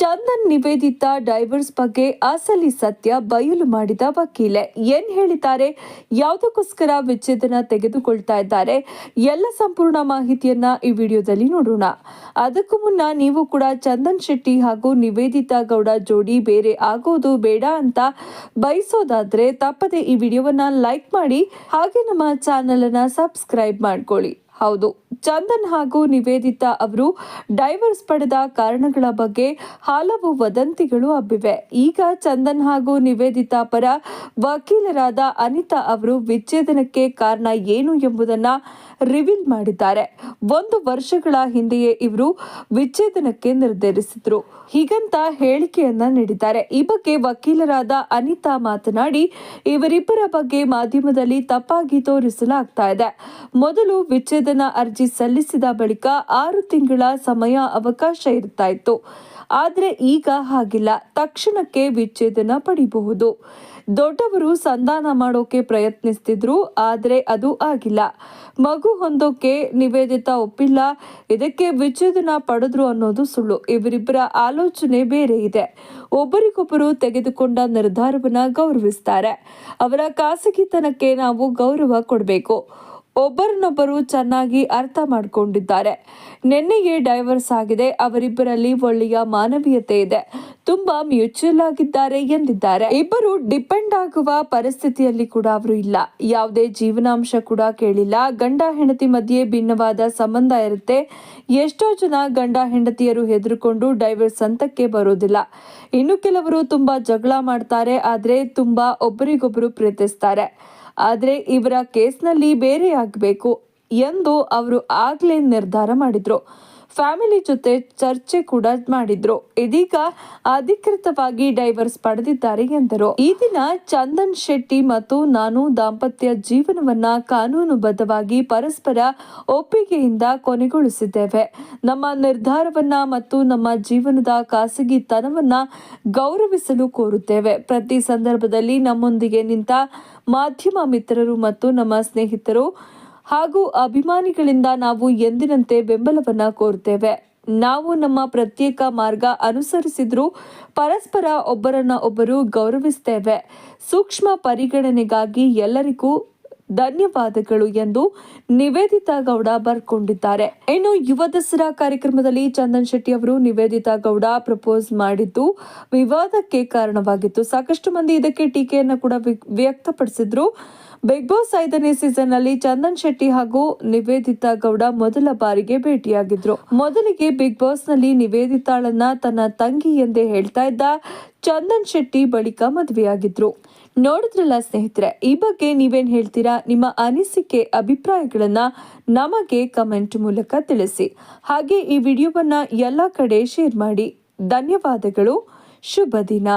Chandan Nivedita divorce ಬಗ್ಗೆ ಅಸಲಿ ಸತ್ಯ ಬಯಲು ಮಾಡಿದ ವಕೀಲೆ. ಏನ್ ಹೇಳಿದ್ದಾರೆ? ಯಾವುದಕ್ಕೋಸ್ಕರ ವಿಚ್ಛೇದನ ತೆಗೆದುಕೊಳ್ತಾ ಇದ್ದಾರೆ? ಎಲ್ಲ ಸಂಪೂರ್ಣ ಮಾಹಿತಿಯನ್ನ ಈ ವಿಡಿಯೋದಲ್ಲಿ ನೋಡೋಣ. ಅದಕ್ಕೂ ಮುನ್ನ ನೀವು ಕೂಡ ಚಂದನ್ ಶೆಟ್ಟಿ ಹಾಗೂ ನಿವೇದಿತಾ ಗೌಡ ಜೋಡಿ ಬೇರೆ ಆಗೋದು ಬೇಡ ಅಂತ ಬಯಸೋದಾದ್ರೆ ತಪ್ಪದೆ ಈ ವಿಡಿಯೋವನ್ನ ಲೈಕ್ ಮಾಡಿ ಹಾಗೆ ನಮ್ಮ ಚಾನೆಲ್ ಅನ್ನ ಸಬ್ಸ್ಕ್ರೈಬ್ ಮಾಡ್ಕೊಳ್ಳಿ. ಹೌದು. ಚಂದನ್ ಹಾಗೂ ನಿವೇದಿತಾ ಅವರು ಡೈವರ್ಸ್ ಪಡೆದ ಕಾರಣಗಳ ಬಗ್ಗೆ ಹಲವು ವದಂತಿಗಳು ಹಬ್ಬಿವೆ. ಈಗ ಚಂದನ್ ಹಾಗೂ ನಿವೇದಿತಾ ಪರ ವಕೀಲರಾದ ಅನಿತಾ ಅವರು ವಿಚ್ಛೇದನಕ್ಕೆ ಕಾರಣ ಏನು ಎಂಬುದನ್ನ ರಿವೀಲ್ ಮಾಡಿದ್ದಾರೆ. ಒಂದು ವರ್ಷಗಳ ಹಿಂದೆಯೇ ಇವರು ವಿಚ್ಛೇದನಕ್ಕೆ ನಿರ್ಧರಿಸಿದ್ರು. ಹೀಗಂತ ಹೇಳಿಕೆಯನ್ನ ನೀಡಿದ್ದಾರೆ. ಈ ಬಗ್ಗೆ ವಕೀಲರಾದ ಅನಿತಾ ಮಾತನಾಡಿ, ಇವರಿಬ್ಬರ ಬಗ್ಗೆ ಮಾಧ್ಯಮದಲ್ಲಿ ತಪ್ಪಾಗಿ ತೋರಿಸಲಾಗ್ತಾ ಇದೆ. ಮೊದಲು ವಿಚ್ಛೇದನ ಅರ್ಜಿ ಸಲ್ಲಿಸಿದ ಬಳಿಕ ಆರು ತಿಂಗಳ ಸಮಯ ಅವಕಾಶ ಇರ್ತಾ ಇತ್ತು. ಆದರೆ ಈಗ ಹಾಗಿಲ್ಲ. ತಕ್ಷಣಕ್ಕೆ ವಿಚ್ಛೇದನ ಪಡಿಬಹುದು. ದೊಡ್ಡವರು ಸಂಧಾನ ಮಾಡೋಕೆ ಪ್ರಯತ್ನಿಸ್ತಿದ್ರು, ಆದರೆ ಅದು ಆಗಿಲ್ಲ. ಮಗು ಹೊಂದೋಕೆ ನಿವೇದಿತ ಒಪ್ಪಿಲ್ಲ. ಇದಕ್ಕೆ ವಿಚ್ಛೇದನ ಪಡೆದ್ರು ಅನ್ನೋದು ಸುಳ್ಳು. ಇವರಿಬ್ಬರ ಆಲೋಚನೆ ಬೇರೆ ಇದೆ. ಒಬ್ಬರಿಗೊಬ್ಬರು ತೆಗೆದುಕೊಂಡ ನಿರ್ಧಾರವನ್ನ ಗೌರವಿಸ್ತಾರೆ. ಅವರ ಖಾಸಗಿತನಕ್ಕೆ ನಾವು ಗೌರವ ಕೊಡಬೇಕು. ಒಬ್ಬರನ್ನೊಬ್ಬರು ಚೆನ್ನಾಗಿ ಅರ್ಥ ಮಾಡಿಕೊಂಡಿದ್ದಾರೆ. ನೆನ್ನೆಗೆ ಡೈವರ್ಸ್ ಆಗಿದೆ. ಅವರಿಬ್ಬರಲ್ಲಿ ಒಳ್ಳೆಯ ಮಾನವೀಯತೆ ಇದೆ. ತುಂಬಾ ಮ್ಯೂಚುವಲ್ ಆಗಿದ್ದಾರೆ ಎಂದಿದ್ದಾರೆ. ಇಬ್ಬರು ಡಿಪೆಂಡ್ ಆಗುವ ಪರಿಸ್ಥಿತಿಯಲ್ಲಿ ಕೂಡ ಅವರು ಇಲ್ಲ. ಯಾವುದೇ ಜೀವನಾಂಶ ಕೂಡ ಕೇಳಿಲ್ಲ. ಗಂಡ ಹೆಂಡತಿ ಮಧ್ಯೆ ಭಿನ್ನವಾದ ಸಂಬಂಧ ಇರುತ್ತೆ. ಎಷ್ಟೋ ಜನ ಗಂಡ ಹೆಂಡತಿಯರು ಹೆದರ್ಕೊಂಡು ಡೈವರ್ಸ್ ಹಂತಕ್ಕೆ ಬರೋದಿಲ್ಲ. ಇನ್ನು ಕೆಲವರು ತುಂಬಾ ಜಗಳ ಮಾಡ್ತಾರೆ. ಆದ್ರೆ ತುಂಬಾ ಒಬ್ಬರಿಗೊಬ್ಬರು ಪ್ರೀತಿಸ್ತಾರೆ. ಆದರೆ ಇವರ ಕೇಸ್ನಲ್ಲಿ ಬೇರೆಯಾಗಬೇಕು ಎಂದು ಅವರು ಆಗಲೇ ನಿರ್ಧಾರ ಮಾಡಿದ್ರು. ಫ್ಯಾಮಿಲಿ ಜೊತೆ ಚರ್ಚೆ ಕೂಡ ಮಾಡಿದ್ರು. ಇದೀಗ ಅಧಿಕೃತವಾಗಿ ಡೈವರ್ಸ್ ಪಡೆದಿದ್ದಾರೆ ಎಂದರು. ಈ ದಿನ ಚಂದನ್ ಶೆಟ್ಟಿ ಮತ್ತು ನಾನು ದಾಂಪತ್ಯ ಜೀವನವನ್ನ ಕಾನೂನುಬದ್ಧವಾಗಿ ಪರಸ್ಪರ ಒಪ್ಪಿಗೆಯಿಂದ ಕೊನೆಗೊಳಿಸಿದ್ದೇವೆ. ನಮ್ಮ ನಿರ್ಧಾರವನ್ನ ಮತ್ತು ನಮ್ಮ ಜೀವನದ ಖಾಸಗಿತನವನ್ನ ಗೌರವಿಸಲು ಕೋರುತ್ತೇವೆ. ಪ್ರತಿ ಸಂದರ್ಭದಲ್ಲಿ ನಮ್ಮೊಂದಿಗೆ ನಿಂತ ಮಾಧ್ಯಮ ಮಿತ್ರರು ಮತ್ತು ನಮ್ಮ ಸ್ನೇಹಿತರು ಹಾಗೂ ಅಭಿಮಾನಿಗಳಿಂದ ನಾವು ಎಂದಿನಂತೆ ಬೆಂಬಲವನ್ನು ಕೋರುತ್ತೇವೆ. ನಾವು ನಮ್ಮ ಪ್ರತ್ಯೇಕ ಮಾರ್ಗ ಅನುಸರಿಸಿದರೂ ಪರಸ್ಪರ ಒಬ್ಬರನ್ನ ಒಬ್ಬರು ಗೌರವಿಸ್ತೇವೆ. ಸೂಕ್ಷ್ಮ ಪರಿಗಣನೆಗಾಗಿ ಎಲ್ಲರಿಗೂ ಧನ್ಯವಾದಗಳು ಎಂದು ನಿವೇದಿತಾ ಗೌಡ ಬರ್ಕೊಂಡಿದ್ದಾರೆ. ಇನ್ನು ಯುವ ದಸರಾ ಕಾರ್ಯಕ್ರಮದಲ್ಲಿ ಚಂದನ್ ಶೆಟ್ಟಿ ಅವರು ನಿವೇದಿತಾ ಗೌಡ ಪ್ರಪೋಸ್ ಮಾಡಿದ್ದು ವಿವಾದಕ್ಕೆ ಕಾರಣವಾಗಿತ್ತು. ಸಾಕಷ್ಟು ಮಂದಿ ಇದಕ್ಕೆ ಟೀಕೆಯನ್ನು ಕೂಡ ವ್ಯ- ವ್ಯಕ್ತಪಡಿಸಿದ್ರು. ಬಿಗ್ ಬಾಸ್ ಐದನೇ ಸೀಸನ್ನಲ್ಲಿ ಚಂದನ್ ಶೆಟ್ಟಿ ಹಾಗೂ ನಿವೇದಿತಾ ಗೌಡ ಮೊದಲ ಬಾರಿಗೆ ಭೇಟಿಯಾಗಿದ್ರು. ಮೊದಲಿಗೆ ಬಿಗ್ ಬಾಸ್ನಲ್ಲಿ ನಿವೇದಿತಾಳನ್ನ ತನ್ನ ತಂಗಿ ಎಂದೇ ಹೇಳ್ತಾ ಇದ್ದ ಚಂದನ್ ಶೆಟ್ಟಿ ಬಳಿಕ ಮದುವೆಯಾಗಿದ್ರು. ನೋಡಿದ್ರಲ್ಲ ಸ್ನೇಹಿತರೆ, ಈ ಬಗ್ಗೆ ನೀವೇನು ಹೇಳ್ತೀರಾ? ನಿಮ್ಮ ಅನಿಸಿಕೆ, ಅಭಿಪ್ರಾಯಗಳನ್ನು ನಮಗೆ ಕಮೆಂಟ್ ಮೂಲಕ ತಿಳಿಸಿ. ಹಾಗೆ ಈ ವಿಡಿಯೋವನ್ನ ಎಲ್ಲ ಕಡೆ ಶೇರ್ ಮಾಡಿ. ಧನ್ಯವಾದಗಳು. ಶುಭ ದಿನ.